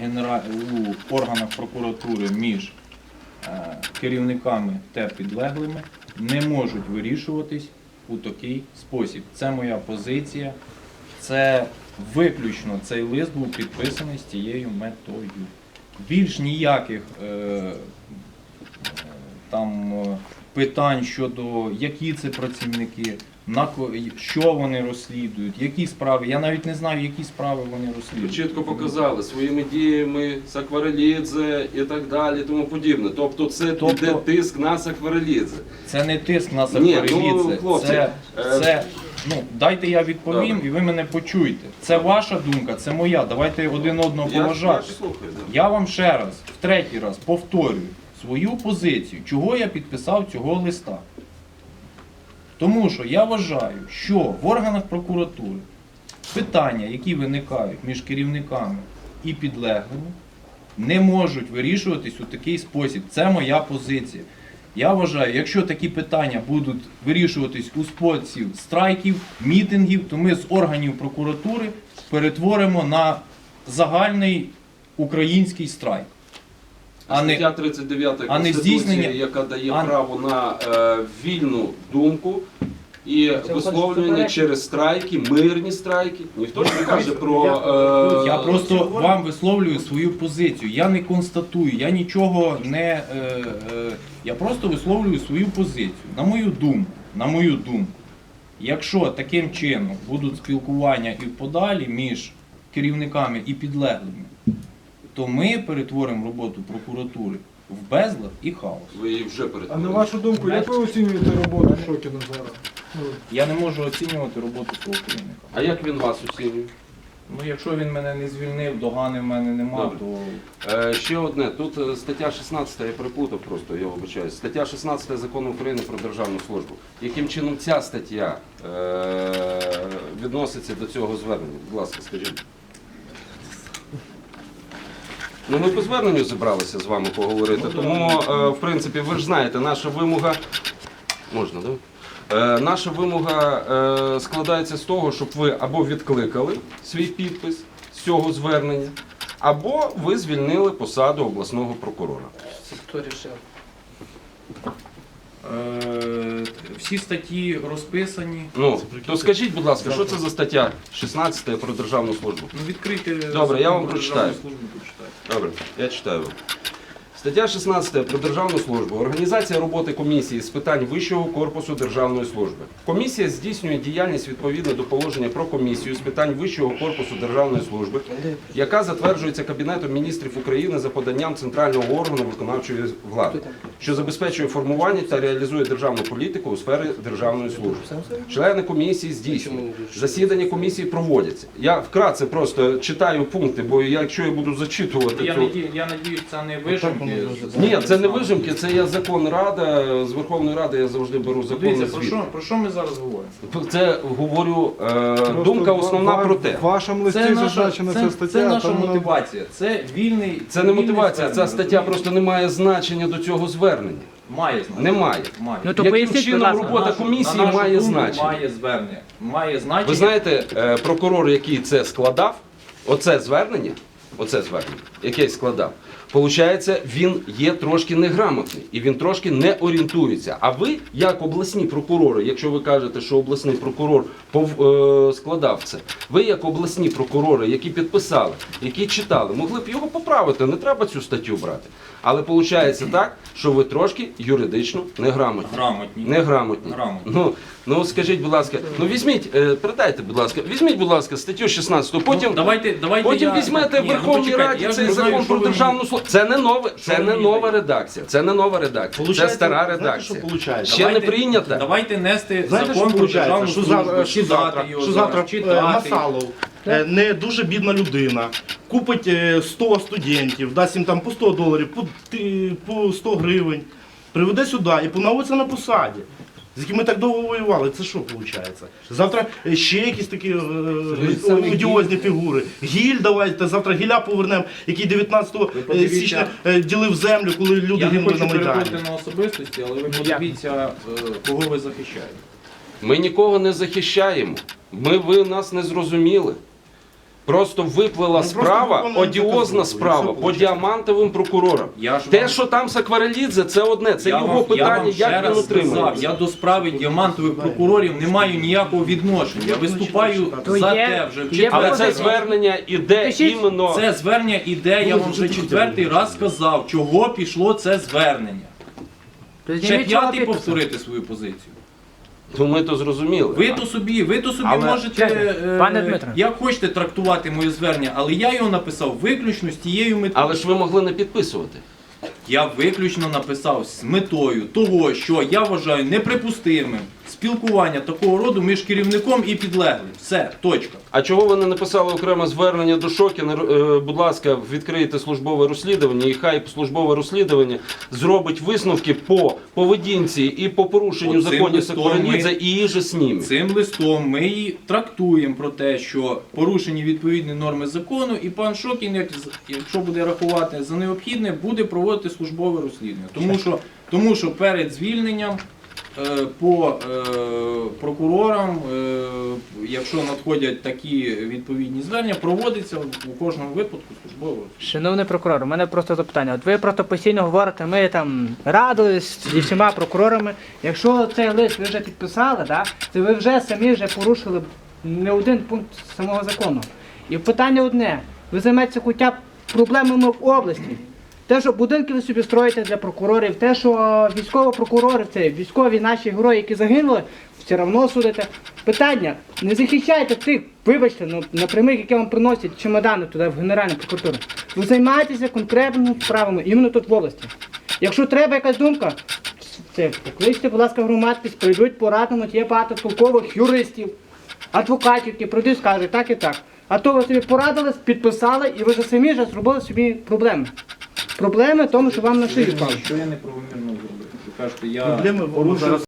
генера... у органах прокуратури між е, керівниками та підлеглими не можуть вирішуватись у такий спосіб. Це моя позиція. Це виключно цей лист був підписаний з цією метою. Більш ніяких е, е, там е, питань щодо які це працівники, на ко- що вони розслідують, які справи. Я навіть не знаю, які справи вони розслідують. чітко показали своїми діями Сакварелідзе і так далі, тому подібне. Тобто це Тобто- йде тиск на Сакварелідзе. Це не тиск на Ні, Сакварелідзе. ну, хлопці, це, е, це, ну, дайте я відповім Добре. і ви мене почуєте. Це ваша думка, це моя. Давайте один одного Я, я поважати. ж слухаю. да. Я вам ще раз, в третій раз повторюю свою позицію, чого я підписав цього листа. Тому що я вважаю, що в органах прокуратури питання, які виникають між керівниками і підлеглими, не можуть вирішуватись у такий спосіб. Це моя позиція. Я вважаю, якщо такі питання будуть вирішуватись у спосіб страйків, мітингів, то ми з органів прокуратури перетворимо на загальний український страйк. А не- Стаття 39 а не Конституції, здійснення- яка дає а- право на е, вільну думку і висловлювання суперечить. через страйки, мирні страйки. Ніхто ж не каже про е, Я просто вам висловлюю свою позицію. Я не констатую, я нічого не. Е, е, я просто висловлюю свою позицію. На мою думку, на мою думку, якщо таким чином будуть спілкування і подалі між керівниками і підлеглими, то ми перетворимо роботу прокуратури в безлад і хаос. ви її вже А перетворили. на вашу думку, як ви оцінюєте роботу Шокіна зараз? Ну, Я не можу оцінювати роботу свого керівника. А як він вас оцінює? Ну, якщо він мене не звільнив, догани в мене нема, Добре. то Е, ще одне. Тут е, стаття 16, я переплутав просто, я вибачаюсь. Стаття 16 закону України про державну службу. Яким чином ця стаття е, відноситься до цього звернення? Будь ласка, скажіть. Ну, ми по зверненню зібралися з вами поговорити, тому, е, в принципі, ви ж знаєте, наша вимога. Можна, так? Е, наша вимога е, складається з того, щоб ви або відкликали свій підпис з цього звернення, або ви звільнили посаду обласного прокурора. Хто рішив? Е, всі статті розписані. Ну, то скажіть, будь ласка, що це за стаття 16 про державну службу? Ну, відкрийте. Добре, я вам прочитаю. Добре, я читаю. Стаття 16 про державну службу. Організація роботи комісії з питань вищого корпусу державної служби. Комісія здійснює діяльність відповідно до положення про комісію з питань вищого корпусу державної служби, яка затверджується Кабінетом міністрів України за поданням центрального органу виконавчої влади, що забезпечує формування та реалізує державну політику у сфері державної служби. Члени комісії здійснюють. Засідання комісії проводяться. Я вкратце просто читаю пункти, бо якщо я буду зачитувати, Я то... надію, я надію, це не вижимки. Ні, це не вижимки, це є закон Рада. З Верховної Ради я завжди беру закони Дивіться, про що, про що ми зараз говоримо? Це говорю, е, думка основна ва- про те. В вашому листі Це наша, зазначена це, ця стаття. це наша вона- мотивація. Це вільний. Це не вільний мотивація, ця стаття розумієте? просто не має значення до цього звернення. має значення. Немає. Має. Ну, то Яким поясніть, будь чином ласка. робота нашу- комісії на нашу має думку, значення? Має звернення. Має значення. Ви знаєте, е, прокурор, який це складав, оце звернення, оце звернення, яке складав, Получається, він є трошки неграмотний і він трошки не орієнтується. А ви, як обласні прокурори, якщо ви кажете, що обласний прокурор е, складав це, ви як обласні прокурори, які підписали, які читали, могли б його поправити. Не треба цю статтю брати. Але виходить так, що ви трошки юридично неграмотні. Грамотні. Неграмотні. Грамотні. Ну, ну скажіть, будь ласка, ну візьміть, е, передайте, будь ласка, візьміть, будь ласка, статтю 16, потім. Ну, давайте, давайте Потім я... візьмете в ну, Верховній Раді цей закон про державну службу. Це не нове, це не нова редакція. Це не нова редакція. Це стара знаєте, редакція. що получається? Ще не прийнята. Давайте нести Знаєте, закон про державну? Що, службу, за, що читати завтра, його що завтра е, читати. Масалов, е, не дуже бідна людина, купить е, 100 студентів, дасть їм там по 100 доларів, по, ти- по 100 гривень, приведе сюди і поновиться на посаді. З якими так довго воювали, це що виходить? Завтра е, ще якісь такі е, е, одіозні фігури. Гіль давайте, завтра гіля повернемо, який 19 Ви січня е, ділив землю, коли люди Я не гинули хочу на Майдані. переходити на особистості, але ви подивіться, е, кого ви захищаєте. Ми нікого не захищаємо. Ми ви нас не зрозуміли. Просто виплила Ну, справа, виконуємо одіозна справа по діамантовим прокурорам. Я ж Те, вам- що там Сакварелідзе, це одне, це я його вам, я питання, ще як він раз сказав, я до справи діамантових прокурорів не маю ніякого відношення. Я виступаю То за є- те вже є Але це звернення іде Пишіть. іменно. Це звернення іде, я вам вже четвертий раз сказав, чого пішло це звернення. Ще п'ятий повторити свою позицію. То ми то зрозуміли. Ви то собі, ви то собі Але- можете е, пане Дмитре. як хочете трактувати моє звернення, але я його написав виключно з тією метою. Але ж ви могли не підписувати. Я виключно написав з метою того, що я вважаю неприпустимим спілкування такого роду між керівником і підлеглим. Все, точка. А чого ви не написали окреме звернення до Шокіна? Е, Будь ласка, відкрийте службове розслідування, і хай службове розслідування зробить висновки по поведінці і по порушенню Оцим законів листом Сакварелідзе ми- і її же ними. Цим листом ми і трактуємо про те, що порушені відповідні норми закону, і пан Шокін, як з- якщо буде рахувати за необхідне, буде проводити службове розслідування. Тому що, тому що перед звільненням по е, прокурорам, е, якщо надходять такі відповідні звернення, проводиться у кожному випадку розслідування. Шановний прокурор, у мене просто запитання. От ви просто постійно говорите, ми там радились зі всіма прокурорами. Якщо цей лист ви вже підписали, да, то ви вже самі вже порушили не один пункт самого закону. І питання одне: ви займетеся хоча б проблемами в області. Те, що будинки ви собі строїте для прокурорів, те, що військові прокурори, це військові наші герої, які загинули, все одно судите. Питання, не захищайте тих, вибачте, ну, напрямих, які вам приносять чемодани туди в Генеральну прокуратуру. Ви займаєтеся конкретними справами іменно тут в області. Якщо треба якась думка, це покличте, будь ласка, громадськість, прийдуть, порадимо, є багато толкових юристів, адвокатів, які прийдуть, скажуть так і так. А то ви собі порадили, підписали, і ви вже самі вже зробили собі проблеми. Проблеми в тому, що вам на шию впали. Що я неправомірно зробив? Ви кажете, я порушив